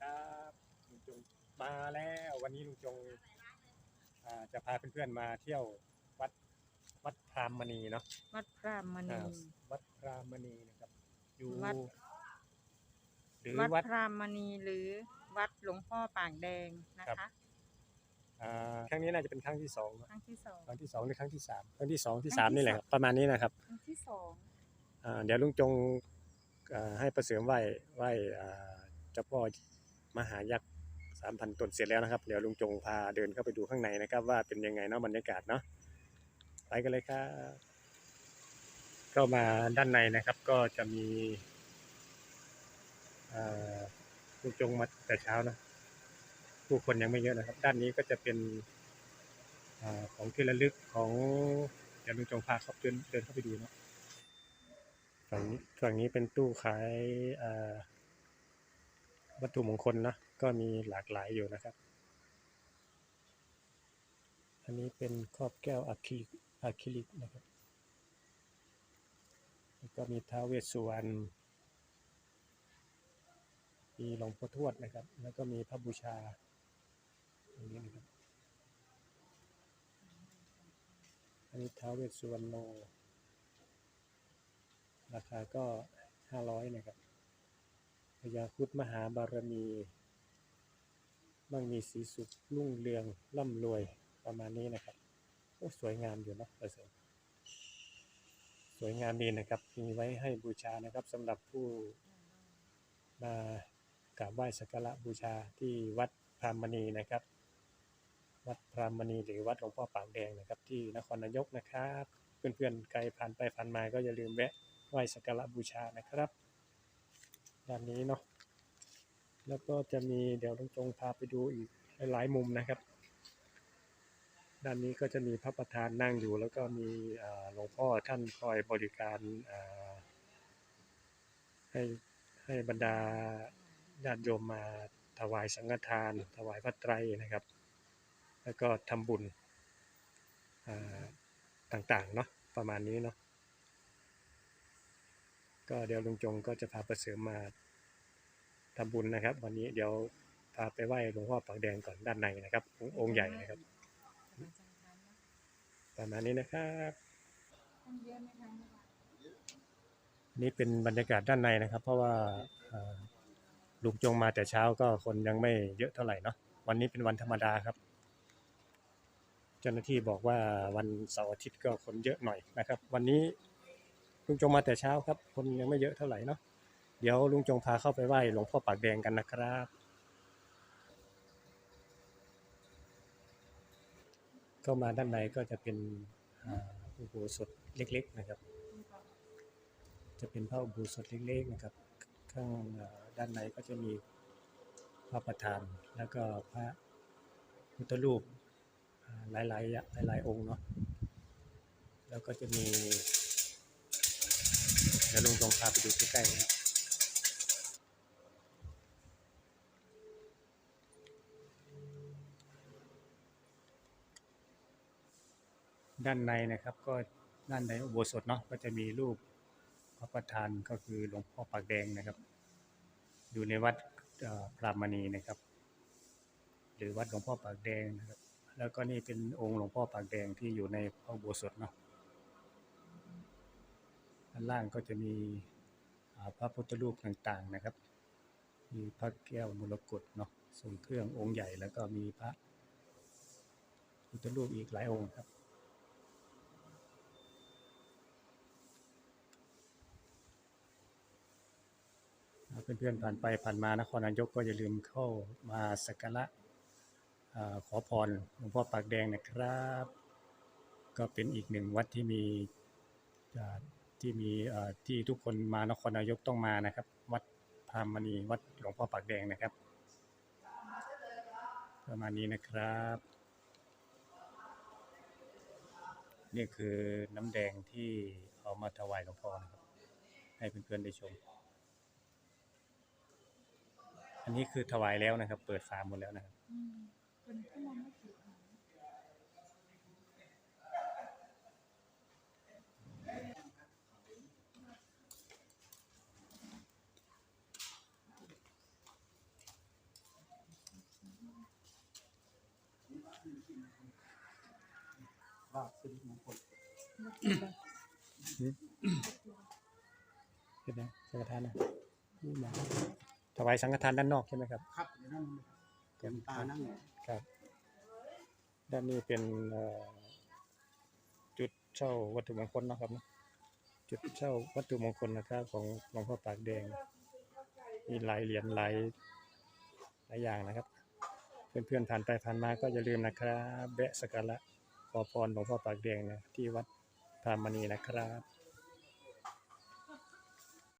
ครับลุงจงมาแล้ววันนี้ลุงจงอ่าจะพาเพื่อนๆมาเที่ยววัดวัดพรามมณีเนาะวัดพระมณี อ่าวัดพรามมณีนะครับ อยู่วัด หรือวัดวัด พระมณีหรือวัดหลวงพ่อปากแดงนะครัคะ บ อ่าครั้งนี้น่าจะเป็นครั้งที่สองเนอะครั้งที่สองครั้งที่สองหรือครั้งที่สามครั้งที่สองที่ครั้งสามที่นี่แหละสคองรับประมาณนี้นะครับ ครั้งที่สองอ่าเดี๋ยวลุงจงอ่าให้ประเสริมไหว้ไหว้อ่าเจ้าพ่อ มหายักษ์สามพันตนเสร็จแล้วนะครับ เดี๋ยวลุงจงพาเดินเข้าไปดูข้างในนะครับ ว่าเป็นยังไงเนาะบรรยากาศเนาะไปกันเลยครับเข้ามาด้านในนะครับ ก็จะมีอ่าลุงจงมาแต่เช้านะผู้คนยังไม่เยอะนะครับ ด้านนี้ก็จะเป็นอาของที่ระลึกของเดี๋ยวลุงจงพาเขาเดินเดินเข้าไปดูเนาะฝั่งนี้ฝั่งนี้เป็นตู้ขายอ่า วัตถุมงคลนะก็มีหลากหลายอยู่นะครับ อันนี้เป็นครอบแก้วอะคริลิกอะคริลิกนะครับแล้วก็มีท้าวเวสสุวรรณมีหลวงพ่อทวดนะครับ แล้วก็มีพระบูชาตรงนี้นะครับอันนี้ท้าวเวสสุวรรณโนราคาก็ห้าร้อยนะครับ พญาครุดมหาบารมีมั่งมีสีสุขรุ่งเรืองร่ำรวยประมาณนี้นะครับโอ้สวยงามอยู่นะประเสริฐสวยงามดีนะครับมีไว้ให้บูชานะครับสำหรับผู้มากราบไหว้สักการะบูชาที่วัดพรามณีนะครับ วัดพรามณีหรือวัดหลวงพ่อปากแดงนะครับ ที่นครนายกนะครับ เพื่อนๆไกลผ่านไปผ่านมาก็อย่าลืมแวะไหว้สักการะบูชานะครับ ด้านนี้เนาะแล้วก็จะมีเดี๋ยวลุงจงพาไปดูอีกหลายมุมนะครับ ด้านนี้ก็จะมีพระประธานนั่งอยู่ แล้วก็มีหลวงพ่อท่านคอยบริการให้ให้บรรดาญาติโยมมาถวายสังฆทาน ถวายพระไตรนะครับ แล้วก็ทำบุญต่างๆเนาะประมาณนี้เนาะ ก็เดี๋ยวลุงจงก็จะพาประเสริมมาทำบุญนะครับ วันนี้เดี๋ยวพาไปไหว้หลวงพ่อปากแดงก่อนด้านในนะครับ องค์ใหญ่นะครับประมาณนี้นะครับท่านเยอะไหมคะนี่เป็นบรรยากาศด้านในนะครับ เพราะว่าเอ่อลุงจงมาแต่เช้าก็คนยังไม่เยอะเท่าไหร่เนาะวันนี้เป็นวันธรรมดาครับ เจ้าหน้าที่บอกว่าวันเสาร์อาทิตย์ก็คนเยอะหน่อยนะครับ วันนี้ ลุงจงมาแต่เช้าครับ คนยังไม่เยอะเท่าไหร่เนาะเดี๋ยวลุงจงพาเข้าไปไหว้หลวงพ่อปากแดงกันนะครับเข้ามาด้านในก็จะเป็นอุโบสถเล็ก ๆนะครับ จะเป็นพระอุโบสถเล็ก ๆ นะครับ ข้างด้านในก็จะมีพระประธานแล้วก็พระพุทธรูปหลายๆหลายๆองค์เนาะแล้วก็จะมี เดี๋ยวลุงตรงพาไปดูใกล้ๆนะครับด้านในนะครับก็ด้านในอุโบสถเนาะก็จะมีรูปพระประธานก็คือหลวงพ่อปากแดงนะครับ อยู่ในวัดพรามณีนะครับ หรือวัดหลวงพ่อปากแดงนะครับ แล้วก็นี่เป็นองค์หลวงพ่อปากแดงที่อยู่ในพระอุโบสถเนาะานล่างก็จะมีพระพุทธรูปต่างๆนะครับ มีพระแก้วมรกตเนาะทรงเครื่ององค์ใหญ่แล้วก็มีพระพุทธรูปอีกหลายองค์ครับเพื่อนๆผ่านไปผ่านมานครนายกก็อย่าลืมเข้ามาสักการะขอพรหลวงพ่อปากแดงนะครับ ก็เป็นอีกหนึ่งวัดที่มีอ่า ที่มีที่ทุกคนมานครนายกต้องมานะครับ วัดพรามณีวัดหลวงพ่อปากแดงนะครับ ประมาณนี้นะครับ นี่คือน้ำแดงที่เอามาถวายหลวงพ่อนะครับให้เพื่อนๆได้ชม อันนี้คือถวายแล้วนะครับ เปิดฟาหมดแล้วนะครับ อืมเป็นผู้มองไม่ผิดค่ะ อ ลาบสิริมงคลเห็นไหมสังฆทานนะนี่มาถวายสังฆทานด้านนอกใช่ไหมครับครับอยู่นั่นเลยเต็มตานั่งครับ ด้านนี้เป็นเอ่อจุดเช่าวัตถุมงคลเนาะครับเนาะจุดเช่าวัตถุมงคลนะครับ ของหลวงพ่อปากแดง มีหลายเหรียญหลายหลายอย่างนะครับ เพื่อนๆผ่านไปผ่านมาก็อย่าลืมนะครับแวะสักการะ ขอพรหลวงพ่อปากแดงนะที่วัดพรามณีนะครับ